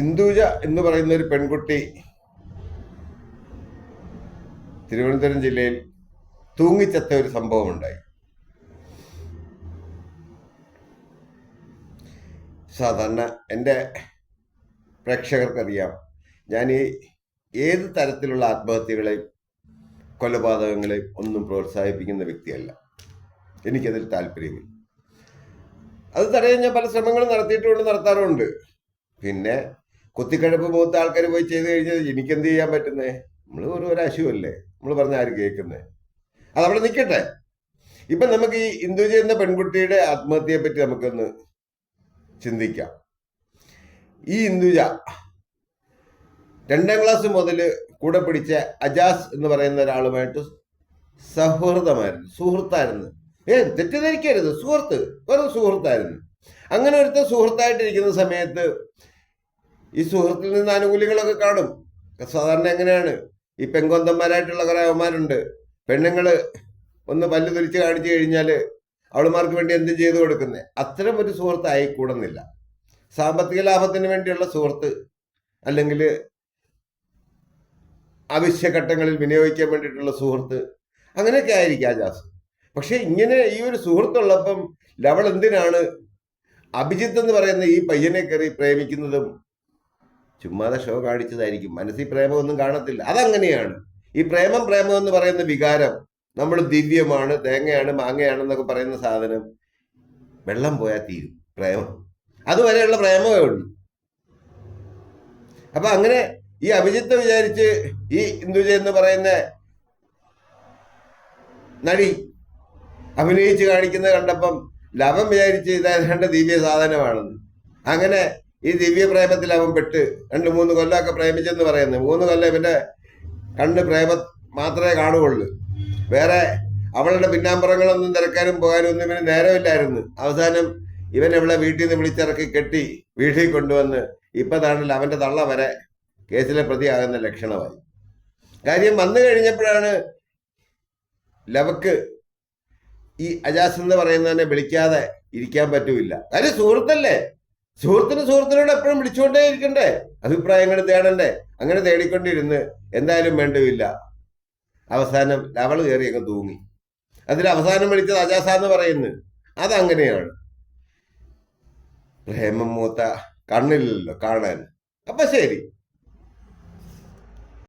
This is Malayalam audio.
ഇന്ദുജ എന്ന് പറയുന്ന ഒരു പെൺകുട്ടി തിരുവനന്തപുരം ജില്ലയിൽ തൂങ്ങിച്ചത്ത ഒരു സംഭവം ഉണ്ടായി സാധാരണ എന്റെ പ്രേക്ഷകർക്കറിയാം. ഞാൻ ഈ ഏത് തരത്തിലുള്ള ആത്മഹത്യകളെയും കൊലപാതകങ്ങളെയും ഒന്നും പ്രോത്സാഹിപ്പിക്കുന്ന വ്യക്തിയല്ല. എനിക്കതിൽ താല്പര്യമില്ല. അത് തടയാൻ ഞാൻ പല ശ്രമങ്ങളും നടത്തിയിട്ടുണ്ട് നടത്താറുമുണ്ട് പിന്നെ കുത്തിക്കഴപ്പ് മൂത്ത ആൾക്കാർ പോയി ചെയ്ത് കഴിഞ്ഞാൽ എനിക്കെന്ത് ചെയ്യാൻ പറ്റുന്നേ? നമ്മൾ ഒരു ഒരു അശുവല്ലേ? നമ്മൾ പറഞ്ഞ ആര് കേൾക്കുന്നേ? അത് അവിടെ നിൽക്കട്ടെ ഇപ്പം നമുക്ക് ഈ ഇന്ദുജ എന്ന പെൺകുട്ടിയുടെ ആത്മഹത്യയെ പറ്റി നമുക്കൊന്ന് ചിന്തിക്കാം. ഈ ഇന്ദുജ രണ്ടാം ക്ലാസ് മുതൽ കൂടെ പിടിച്ച അജാസ് എന്ന് പറയുന്ന ഒരാളുമായിട്ട് സൗഹൃദമായിരുന്നു സുഹൃത്തായിരുന്നു. ഏ തെറ്റിദ്ധരിക്കരുത് സുഹൃത്ത് വെറും സുഹൃത്തായിരുന്നു. അങ്ങനെ ഒരുത്ത സുഹൃത്തായിട്ടിരിക്കുന്ന സമയത്ത് ഈ സുഹൃത്തിൽ നിന്ന് ആനുകൂല്യങ്ങളൊക്കെ കാണും. സാധാരണ എങ്ങനെയാണ്? ഈ പെങ്കൊന്തന്മാരായിട്ടുള്ള കുറേ അവന്മാരുണ്ട്. പെണ്ണുങ്ങൾ ഒന്ന് പല്ല് തിരിച്ച് കാണിച്ചു കഴിഞ്ഞാൽ അവളുമാർക്ക് വേണ്ടി എന്തും ചെയ്തു കൊടുക്കുന്നത് അത്തരം ഒരു സുഹൃത്ത് ആയിക്കൂടുന്നില്ല. സാമ്പത്തിക ലാഭത്തിന് വേണ്ടിയുള്ള സുഹൃത്ത് അല്ലെങ്കിൽ ആവശ്യഘട്ടങ്ങളിൽ വിനിയോഗിക്കാൻ വേണ്ടിയിട്ടുള്ള സുഹൃത്ത് അങ്ങനെയൊക്കെ ആയിരിക്കും ആജാസ് പക്ഷെ ഇങ്ങനെ ഈ ഒരു സുഹൃത്തുള്ളപ്പം ലവൾ എന്തിനാണ്? അഭിജിത്ത് എന്ന് പറയുന്ന ഈ പയ്യനെ കയറി പ്രേമിക്കുന്നതും ചുമ്മാതെ ഷോ കാണിച്ചതായിരിക്കും. മനസ്സിൽ പ്രേമമൊന്നും കാണത്തില്ല. അതങ്ങനെയാണ്. ഈ പ്രേമം പ്രേമം എന്ന് പറയുന്ന വികാരം നമ്മൾ ദിവ്യമാണ് തേങ്ങയാണ് മാങ്ങയാണെന്നൊക്കെ പറയുന്ന സാധനം. വെള്ളം പോയാൽ തീരും പ്രേമം. അതുവരെയുള്ള പ്രേമമേ ഉള്ളൂ. അപ്പൊ അങ്ങനെ ഈ അഭിജിത്ത് വിചാരിച്ച് ഈ ഇന്ദുജ എന്ന് പറയുന്ന നടി അഭിനയിച്ച് കാണിക്കുന്നത് കണ്ടപ്പം ലാഭം വിചാരിച്ച് ഇതേതാണ്ട് ദിവ്യ സാധനമാണെന്ന് അങ്ങനെ ഈ ദിവ്യപ്രേമത്തിൽ അവൻ പെട്ട് രണ്ട് മൂന്ന് കൊല്ലമൊക്കെ പ്രേമിച്ചെന്ന് പറയുന്നത് മൂന്ന് കൊല്ലം ഇവന്റെ കണ്ണ് പ്രേമ മാത്രമേ കാണുകയുള്ളൂ. വേറെ അവളുടെ പിന്നാമ്പുറങ്ങളൊന്നും തിരക്കാനും പോകാനും ഒന്നും ഇവന് നേരമില്ലായിരുന്നു. അവസാനം ഇവൻ ഇവളെ വീട്ടിൽ നിന്ന് വിളിച്ചിറക്കി കെട്ടി വീട്ടിൽ കൊണ്ടുവന്ന് ഇപ്പൊ താണല്ലോ അവന്റെ തള്ള വരെ കേസിലെ പ്രതിയാകുന്ന ലക്ഷണമായി. കാര്യം വന്നു കഴിഞ്ഞപ്പോഴാണ് ലവക്ക് ഈ അജാസ് എന്ന് പറയുന്നതിനെ വിളിക്കാതെ ഇരിക്കാൻ പറ്റൂല. കാര്യം സുഹൃത്തല്ലേ? സുഹൃത്തിന് സുഹൃത്തിനോട് എപ്പോഴും വിളിച്ചുകൊണ്ടേ ഇരിക്കണ്ടേ? അഭിപ്രായങ്ങൾ തേടണ്ടേ? അങ്ങനെ തേടിക്കൊണ്ടിരുന്ന് എന്തായാലും വേണ്ടവില്ല. അവസാനം ലവൾ കയറി അങ്ങ് തൂങ്ങി. അതിൽ അവസാനം വിളിച്ചത് അജാസ എന്ന് പറയുന്നു. അതങ്ങനെയാണ്. പ്രേമം മൂത്ത കണ്ണില്ലല്ലോ കാണാൻ. അപ്പൊ ശരി.